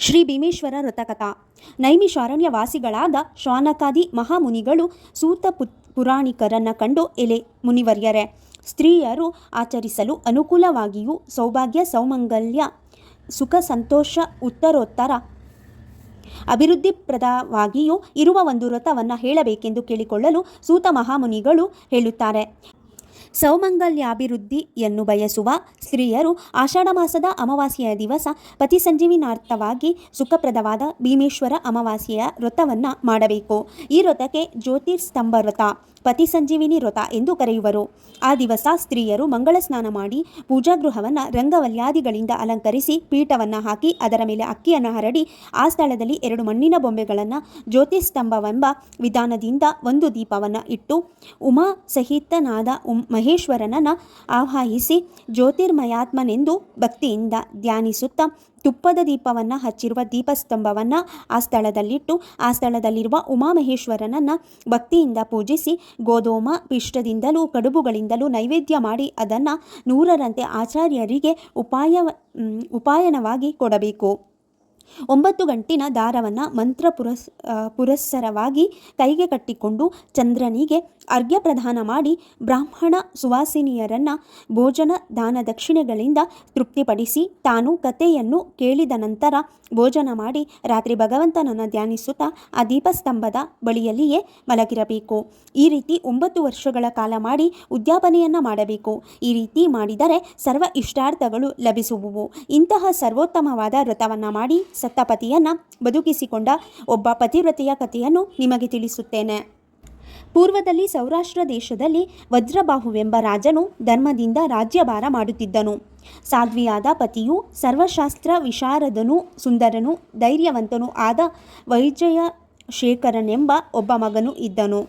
ಶ್ರೀ ಭೀಮೇಶ್ವರ ವ್ರತಕಥಾ ನೈಮಿಷಾರಣ್ಯ ವಾಸಿಗಳಾದ ಶ್ವಾನಕಾದಿ ಮಹಾಮುನಿಗಳು ಸೂತ ಪುರಾಣಿಕರನ್ನ ಕಂಡು ಎಲೆ ಮುನಿವರ್ಯರೆ, ಸ್ತ್ರೀಯರು ಆಚರಿಸಲು ಅನುಕೂಲವಾಗಿಯೂ ಸೌಭಾಗ್ಯ, ಸೌಮಂಗಲ್ಯ, ಸುಖ, ಸಂತೋಷ, ಉತ್ತರೋತ್ತರ ಅಭಿವೃದ್ಧಿಪ್ರದವಾಗಿಯೂ ಇರುವ ಒಂದು ವ್ರತವನ್ನು ಹೇಳಬೇಕೆಂದು ಕೇಳಿಕೊಳ್ಳಲು ಸೂತ ಮಹಾಮುನಿಗಳು ಹೇಳುತ್ತಾರೆ. ಸೌಮಂಗಲ್ಯಾಭಿವೃದ್ಧಿಯನ್ನು ಬಯಸುವ ಸ್ತ್ರೀಯರು ಆಷಾಢ ಮಾಸದ ಅಮಾವಾಸ್ಯೆಯ ದಿವಸ ಪತಿ ಸಂಜೀವಿನಾರ್ಥವಾಗಿ ಸುಖಪ್ರದವಾದ ಭೀಮೇಶ್ವರ ಅಮಾವಾಸ್ಯೆಯ ವ್ರತವನ್ನು ಮಾಡಬೇಕು. ಈ ವ್ರತಕ್ಕೆ ಜ್ಯೋತಿರ್ಸ್ತಂಭ ವ್ರತ ಪತಿ ಸಂಜೀವಿನಿ ವ್ರತ ಎಂದು ಕರೆಯುವರು. ಆ ದಿವಸ ಸ್ತ್ರೀಯರು ಮಂಗಳ ಸ್ನಾನ ಮಾಡಿ ಪೂಜಾಗೃಹವನ್ನು ರಂಗವಲ್ಯಾದಿಗಳಿಂದ ಅಲಂಕರಿಸಿ ಪೀಠವನ್ನು ಹಾಕಿ ಅದರ ಮೇಲೆ ಅಕ್ಕಿಯನ್ನು ಹರಡಿ ಆ ಸ್ಥಳದಲ್ಲಿ ಎರಡು ಮಣ್ಣಿನ ಬೊಂಬೆಗಳನ್ನು ಜ್ಯೋತಿಸ್ತಂಭವೆಂಬ ವಿಧಾನದಿಂದ ಒಂದು ದೀಪವನ್ನು ಇಟ್ಟು ಉಮಾ ಸಹಿತನಾದ ಉಮ್ ಮಹೇಶ್ವರನನ್ನು ಆಹ್ವಾನಿಸಿ ಜ್ಯೋತಿರ್ಮಯಾತ್ಮನೆಂದು ಭಕ್ತಿಯಿಂದ ಧ್ಯಾನಿಸುತ್ತಾ ತುಪ್ಪದ ದೀಪವನ್ನು ಹಚ್ಚಿರುವ ದೀಪಸ್ತಂಭವನ್ನು ಆ ಸ್ಥಳದಲ್ಲಿಟ್ಟು, ಆ ಸ್ಥಳದಲ್ಲಿರುವ ಉಮಾಮಹೇಶ್ವರನನ್ನು ಭಕ್ತಿಯಿಂದ ಪೂಜಿಸಿ, ಗೋಧೋಮ ಪಿಷ್ಟದಿಂದಲೂ ಕಡುಬುಗಳಿಂದಲೂ ನೈವೇದ್ಯ ಮಾಡಿ ಅದನ್ನು ನೂರರಂತೆ ಆಚಾರ್ಯರಿಗೆ ಉಪಾಯ ಉಪಾಯನವಾಗಿ ಕೊಡಬೇಕು. ಒಂಬತ್ತು ಗಂಟಿನ ದಾರವನ್ನು ಮಂತ್ರ ಪುರಸ್ ಪುರಸ್ಸರವಾಗಿ ಕೈಗೆ ಕಟ್ಟಿಕೊಂಡು ಚಂದ್ರನಿಗೆ ಅರ್ಘ್ಯ ಪ್ರದಾನ ಮಾಡಿ ಬ್ರಾಹ್ಮಣ ಸುವಾಸಿನಿಯರನ್ನು ಭೋಜನ ದಾನ ದಕ್ಷಿಣೆಗಳಿಂದ ತೃಪ್ತಿಪಡಿಸಿ ತಾನು ಕಥೆಯನ್ನು ಕೇಳಿದ ನಂತರ ಭೋಜನ ಮಾಡಿ ರಾತ್ರಿ ಭಗವಂತನನ್ನು ಧ್ಯಾನಿಸುತ್ತಾ ಆ ದೀಪಸ್ತಂಭದ ಬಳಿಯಲ್ಲಿಯೇ ಮಲಗಿರಬೇಕು. ಈ ರೀತಿ ಒಂಬತ್ತು ವರ್ಷಗಳ ಕಾಲ ಮಾಡಿ ಉದ್ಯಾಪನೆಯನ್ನು ಮಾಡಬೇಕು. ಈ ರೀತಿ ಮಾಡಿದರೆ ಸರ್ವ ಇಷ್ಟಾರ್ಥಗಳು ಲಭಿಸುವುವು. ಇಂತಹ ಸರ್ವೋತ್ತಮವಾದ ವ್ರತವನ್ನು ಮಾಡಿ ಸತ್ತ ಪತಿಯನ್ನು ಬದುಕಿಸಿಕೊಂಡ ಒಬ್ಬ ಪತಿವ್ರತೆಯ ಕಥೆಯನ್ನು ನಿಮಗೆ ತಿಳಿಸುತ್ತೇನೆ. ಪೂರ್ವದಲ್ಲಿ ಸೌರಾಷ್ಟ್ರ ದೇಶದಲ್ಲಿ ವಜ್ರಬಾಹುವೆಂಬ ರಾಜನು ಧರ್ಮದಿಂದ ರಾಜ್ಯಭಾರ ಮಾಡುತ್ತಿದ್ದನು. ಸಾಧ್ವಿಯಾದ ಪತಿಯು ಸರ್ವಶಾಸ್ತ್ರ ವಿಶಾರದನು, ಸುಂದರನು, ಧೈರ್ಯವಂತನೂ ಆದ ವೈಜಯ ಶೇಖರನೆಂಬ ಒಬ್ಬ ಮಗನು ಇದ್ದನು.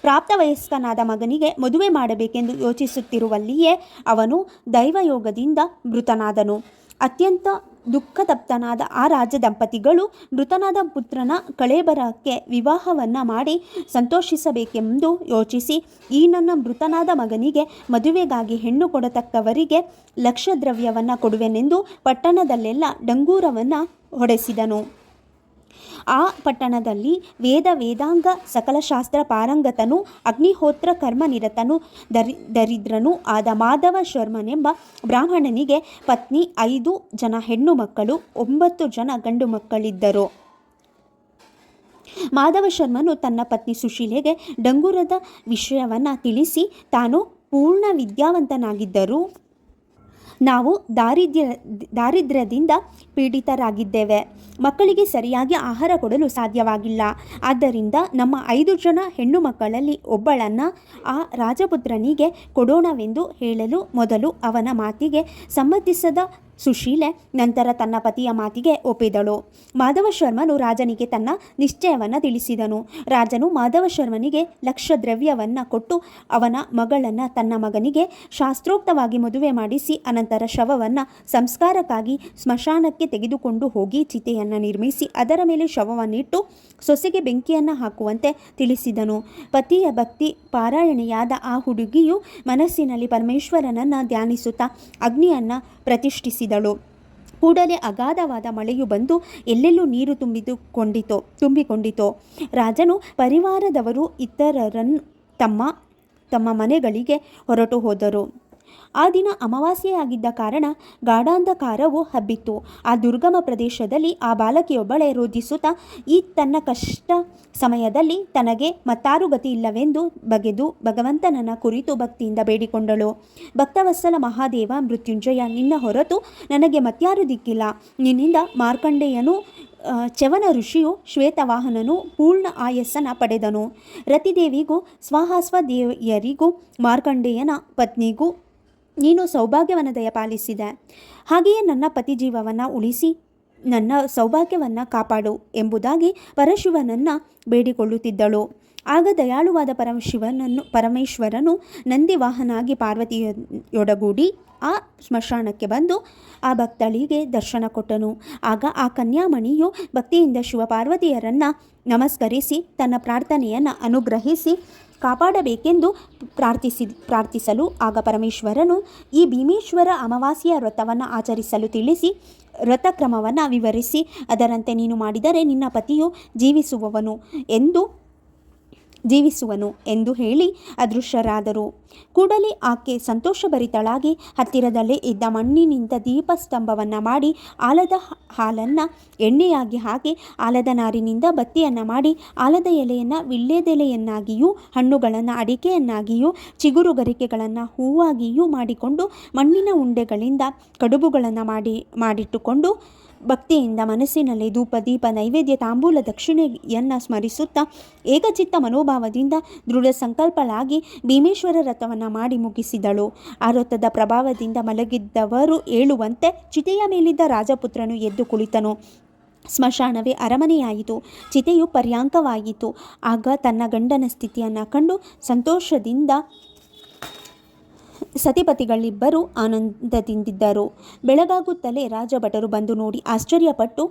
ಪ್ರಾಪ್ತ ವಯಸ್ಕನಾದ ಮಗನಿಗೆ ಮದುವೆ ಮಾಡಬೇಕೆಂದು ಯೋಚಿಸುತ್ತಿರುವಲ್ಲಿಯೇ ಅವನು ದೈವಯೋಗದಿಂದ ಮೃತನಾದನು. ಅತ್ಯಂತ ದುಃಖತಪ್ತನಾದ ಆ ರಾಜ ದಂಪತಿಗಳು ಮೃತನಾದ ಪುತ್ರನ ಕಳೇಬರಕ್ಕೆ ವಿವಾಹವನ್ನು ಮಾಡಿ ಸಂತೋಷಿಸಬೇಕೆಂದು ಯೋಚಿಸಿ, ಈ ನನ್ನ ಮೃತನಾದ ಮಗನಿಗೆ ಮದುವೆಗಾಗಿ ಹೆಣ್ಣು ಕೊಡತಕ್ಕವರಿಗೆ ಲಕ್ಷ ದ್ರವ್ಯವನ್ನು ಕೊಡುವೆನೆಂದು ಪಟ್ಟಣದಲ್ಲೆಲ್ಲ ಡಂಗೂರವನ್ನು ಹೊಡೆಸಿದನು. ಆ ಪಟ್ಟಣದಲ್ಲಿ ವೇದ ವೇದಾಂಗ ಸಕಲ ಶಾಸ್ತ್ರ ಪಾರಂಗತನು, ಅಗ್ನಿಹೋತ್ರ ಕರ್ಮನಿರತನು ದರಿ, ದರಿದ್ರನೂ ಆದ ಮಾಧವ ಶರ್ಮನೆಂಬ ಬ್ರಾಹ್ಮಣನಿಗೆ ಪತ್ನಿ ಐದು ಜನ ಹೆಣ್ಣು ಮಕ್ಕಳು, ಒಂಬತ್ತು ಜನ ಗಂಡು ಮಕ್ಕಳಿದ್ದರು. ಮಾಧವ ಶರ್ಮನು ತನ್ನ ಪತ್ನಿ ಸುಶೀಲೆಗೆ ಡಂಗುರದ ವಿಷಯವನ್ನು ತಿಳಿಸಿ, ತಾನು ಪೂರ್ಣ ವಿದ್ಯಾವಂತನಾಗಿದ್ದರೂ. ನಾವು ದಾರಿದ್ರ್ಯ, ದಾರಿದ್ರ್ಯದಿಂದ ಪೀಡಿತರಾಗಿದ್ದೇವೆ. ಮಕ್ಕಳಿಗೆ ಸರಿಯಾಗಿ ಆಹಾರ ಕೊಡಲು ಸಾಧ್ಯವಾಗಿಲ್ಲ. ಆದ್ದರಿಂದ ನಮ್ಮ ಐದು ಜನ ಹೆಣ್ಣು ಮಕ್ಕಳಲ್ಲಿ ಒಬ್ಬಳನ್ನು ಆ ರಾಜಪುತ್ರನಿಗೆ ಕೊಡೋಣವೆಂದು ಹೇಳಲು ಮೊದಲು ಅವನ ಮಾತಿಗೆ ಸಮ್ಮತಿಸದ ಸುಶೀಲೆ ನಂತರ ತನ್ನ ಪತಿಯ ಮಾತಿಗೆ ಒಪ್ಪಿದಳು. ಮಾಧವ ಶರ್ಮನು ರಾಜನಿಗೆ ತನ್ನ ನಿಶ್ಚಯವನ್ನು ತಿಳಿಸಿದನು. ರಾಜನು ಮಾಧವ ಶರ್ಮನಿಗೆ ಲಕ್ಷ ದ್ರವ್ಯವನ್ನು ಕೊಟ್ಟು ಅವನ ಮಗಳನ್ನು ತನ್ನ ಮಗನಿಗೆ ಶಾಸ್ತ್ರೋಕ್ತವಾಗಿ ಮದುವೆ ಮಾಡಿಸಿ, ಅನಂತರ ಶವವನ್ನು ಸಂಸ್ಕಾರಕ್ಕಾಗಿ ಸ್ಮಶಾನಕ್ಕೆ ತೆಗೆದುಕೊಂಡು ಹೋಗಿ ಚಿತೆಯನ್ನು ನಿರ್ಮಿಸಿ, ಅದರ ಮೇಲೆ ಶವವನ್ನಿಟ್ಟು ಸೊಸೆಗೆ ಬೆಂಕಿಯನ್ನು ಹಾಕುವಂತೆ ತಿಳಿಸಿದನು. ಪತಿಯ ಭಕ್ತಿ ಪಾರಾಯಣೆಯಾದ ಆ ಹುಡುಗಿಯು ಮನಸ್ಸಿನಲ್ಲಿ ಪರಮೇಶ್ವರನನ್ನು ಧ್ಯಾನಿಸುತ್ತಾ ಅಗ್ನಿಯನ್ನು ಪ್ರತಿಷ್ಠಿಸಿದಳು ಕೂಡಲೇ ಅಗಾಧವಾದ ಮಳೆಯು ಬಂದು ಎಲ್ಲೆಲ್ಲೂ ನೀರು ತುಂಬಿದುಕೊಂಡಿತು ತುಂಬಿಕೊಂಡಿತು. ರಾಜನು ಪರಿವಾರದವರು ಇತರರನ್ನು ತಮ್ಮ ತಮ್ಮ ಮನೆಗಳಿಗೆ ಹೊರಟು ಹೋದರು. ಆ ದಿನ ಅಮಾವಾಸ್ಯೆಯಾಗಿದ್ದ ಕಾರಣ ಗಾಢಾಂಧಕಾರವು ಹಬ್ಬಿತ್ತು. ಆ ದುರ್ಗಮ ಪ್ರದೇಶದಲ್ಲಿ ಆ ಬಾಲಕಿಯೊಬ್ಬಳೆ ರೋಧಿಸುತ್ತಾ, ಈ ತನ್ನ ಕಷ್ಟ ಸಮಯದಲ್ಲಿ ತನಗೆ ಮತ್ತಾರು ಗತಿ ಇಲ್ಲವೆಂದು ಬಗೆದು ಭಗವಂತನನ್ನ ಕುರಿತು ಭಕ್ತಿಯಿಂದ ಬೇಡಿಕೊಂಡಳು. ಭಕ್ತವತ್ಸಲ ಮಹಾದೇವ, ಮೃತ್ಯುಂಜಯ, ನಿನ್ನ ಹೊರತು ನನಗೆ ಮತ್ಯಾರು ದಿಕ್ಕಿಲ್ಲ. ನಿನ್ನಿಂದ ಮಾರ್ಕಂಡೇಯನು ಚವನ ಋಷಿಯು, ಶ್ವೇತವಾಹನನು ಪೂರ್ಣ ಆಯಸ್ಸನ ಪಡೆದನು. ರತಿದೇವಿಗೂ ಸ್ವಹಾಸ್ವದೇವಿಯರಿಗೂ ಮಾರ್ಕಂಡೇಯನ ಪತ್ನಿಗೂ ನೀನು ಸೌಭಾಗ್ಯವನ್ನು ದಯಪಾಲಿಸಿದೆ. ಹಾಗೆಯೇ ನನ್ನ ಪತಿ ಜೀವವನ್ನು ಉಳಿಸಿ ನನ್ನ ಸೌಭಾಗ್ಯವನ್ನು ಕಾಪಾಡು ಎಂಬುದಾಗಿ ಪರಶಿವನನ್ನು ಬೇಡಿಕೊಳ್ಳುತ್ತಿದ್ದಳು. ಆಗ ದಯಾಳುವಾದ ಪರಮಶಿವನನ್ನು, ಪರಮೇಶ್ವರನು ನಂದಿವಾಹನಾಗಿ ಪಾರ್ವತಿಯೊಡಗೂಡಿ ಆ ಸ್ಮಶಾನಕ್ಕೆ ಬಂದು ಆ ಭಕ್ತಳಿಗೆ ದರ್ಶನ ಕೊಟ್ಟನು. ಆಗ ಆ ಕನ್ಯಾಮಣಿಯು ಭಕ್ತಿಯಿಂದ ಶಿವಪಾರ್ವತಿಯರನ್ನು ನಮಸ್ಕರಿಸಿ, ತನ್ನ ಪ್ರಾರ್ಥನೆಯನ್ನು ಅನುಗ್ರಹಿಸಿ ಕಾಪಾಡಬೇಕೆಂದು ಪ್ರಾರ್ಥಿಸಿ, ಪ್ರಾರ್ಥಿಸಲು ಆಗ ಪರಮೇಶ್ವರನು ಈ ಭೀಮೇಶ್ವರ ಅಮಾವಾಸ್ಯೆಯ ವ್ರತವನ್ನು ಆಚರಿಸಲು ತಿಳಿಸಿ ವ್ರತಕ್ರಮವನ್ನು ವಿವರಿಸಿ, ಅದರಂತೆ ನೀನು ಮಾಡಿದರೆ ನಿನ್ನ ಪತಿಯು ಜೀವಿಸುವವನು ಎಂದು ಜೀವಿಸುವನು ಎಂದು ಹೇಳಿ ಅದೃಶ್ಯರಾದರು. ಕೂಡಲೇ ಆಕೆ ಸಂತೋಷಭರಿತಳಾಗಿ ಹತ್ತಿರದಲ್ಲೇ ಇದ್ದ ಮಣ್ಣಿನಿಂದ ದೀಪಸ್ತಂಭವನ್ನು ಮಾಡಿ ಆಲದ ಹಾಲನ್ನು ಎಣ್ಣೆಯಾಗಿ ಹಾಕಿ ಆಲದ ನಾರಿನಿಂದ ಬತ್ತಿಯನ್ನು ಮಾಡಿ ಆಲದ ಎಲೆಯನ್ನು ವಿಳ್ಳೆದೆಲೆಯನ್ನಾಗಿಯೂ ಹಣ್ಣುಗಳನ್ನು ಅಡಿಕೆಯನ್ನಾಗಿಯೂ ಚಿಗುರುಗರಿಕೆಗಳನ್ನು ಹೂವಾಗಿಯೂ ಮಾಡಿಕೊಂಡು ಮಣ್ಣಿನ ಉಂಡೆಗಳಿಂದ ಕಡುಬುಗಳನ್ನು ಮಾಡಿ ಮಾಡಿಟ್ಟುಕೊಂಡು ಭಕ್ತಿಯಿಂದ ಮನಸ್ಸಿನಲ್ಲಿ ಧೂಪ, ದೀಪ, ನೈವೇದ್ಯ, ತಾಂಬೂಲ ದಕ್ಷಿಣೆಯನ್ನು ಸ್ಮರಿಸುತ್ತಾ ಏಕಚಿತ್ತ ಮನೋಭಾವದಿಂದ ದೃಢ ಸಂಕಲ್ಪಳಾಗಿ ಭೀಮೇಶ್ವರ ರಥವನ್ನು ಮಾಡಿ ಮುಗಿಸಿದಳು. ಆ ರಥದ ಪ್ರಭಾವದಿಂದ ಮಲಗಿದ್ದವರು ಏಳುವಂತೆ ಚಿತೆಯ ಮೇಲಿದ್ದ ರಾಜಪುತ್ರನು ಎದ್ದು ಕುಳಿತನು. ಸ್ಮಶಾನವೇ ಅರಮನೆಯಾಯಿತು. ಚಿತೆಯು ಪರ್ಯಾಂಕವಾಯಿತು ಆಗ ತನ್ನ ಗಂಡನ ಸ್ಥಿತಿಯನ್ನು ಕಂಡು ಸಂತೋಷದಿಂದ ಸತಿಪತಿಗಳಿಬ್ಬರು ಆನಂದದಿಂದಿದ್ದರು. ಬೆಳಗಾಗುತ್ತಲೇ ರಾಜಭಟರು ಬಂದು ನೋಡಿ ಆಶ್ಚರ್ಯಪಟ್ಟು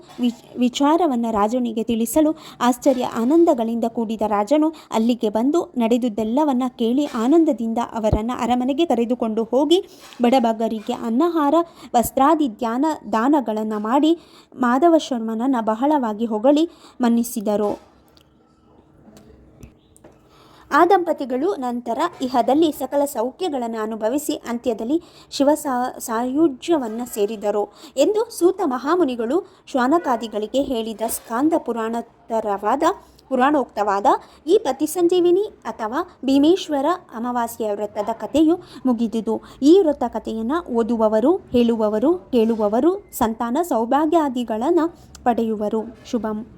ವಿಚಾರವನ್ನು ರಾಜನಿಗೆ ತಿಳಿಸಲು ಆಶ್ಚರ್ಯ ಆನಂದಗಳಿಂದ ಕೂಡಿದ ರಾಜನು ಅಲ್ಲಿಗೆ ಬಂದು ನಡೆದುದೆಲ್ಲವನ್ನ ಕೇಳಿ ಆನಂದದಿಂದ ಅವರನ್ನು ಅರಮನೆಗೆ ಕರೆದುಕೊಂಡು ಹೋಗಿ ಬಡಬಗರಿಗೆ ಅನ್ನಹಾರ, ವಸ್ತ್ರಾದಿ ಧ್ಯಾನ, ದಾನಗಳನ್ನು ಮಾಡಿ ಮಾಧವ ಶರ್ಮನನ್ನು ಬಹಳವಾಗಿ ಹೊಗಳಿ ಮನ್ನಿಸಿದರು. ಆ ದಂಪತಿಗಳು ನಂತರ ಇಹದಲ್ಲಿ ಸಕಲ ಸೌಖ್ಯಗಳನ್ನು ಅನುಭವಿಸಿ ಅಂತ್ಯದಲ್ಲಿ ಶಿವ ಸಾಯುಜ್ಯವನ್ನು ಸೇರಿದರು ಎಂದು ಸೂತ ಮಹಾಮುನಿಗಳು ಶ್ವಾನಕಾದಿಗಳಿಗೆ ಹೇಳಿದ ಸ್ಕಾಂದ ಪುರಾಣತರವಾದ ಪುರಾಣೋಕ್ತವಾದ ಈ ಪ್ರತಿಸಂಜೀವಿನಿ ಅಥವಾ ಭೀಮೇಶ್ವರ ಅಮಾವಾಸ್ಯೆಯ ವ್ರತದ ಕಥೆಯು ಮುಗಿದುದು. ಈ ವ್ರತ ಕಥೆಯನ್ನು ಓದುವವರು, ಹೇಳುವವರು, ಕೇಳುವವರು, ಸಂತಾನ ಸೌಭಾಗ್ಯಾದಿಗಳನ್ನು ಪಡೆಯುವರು. ಶುಭಂ.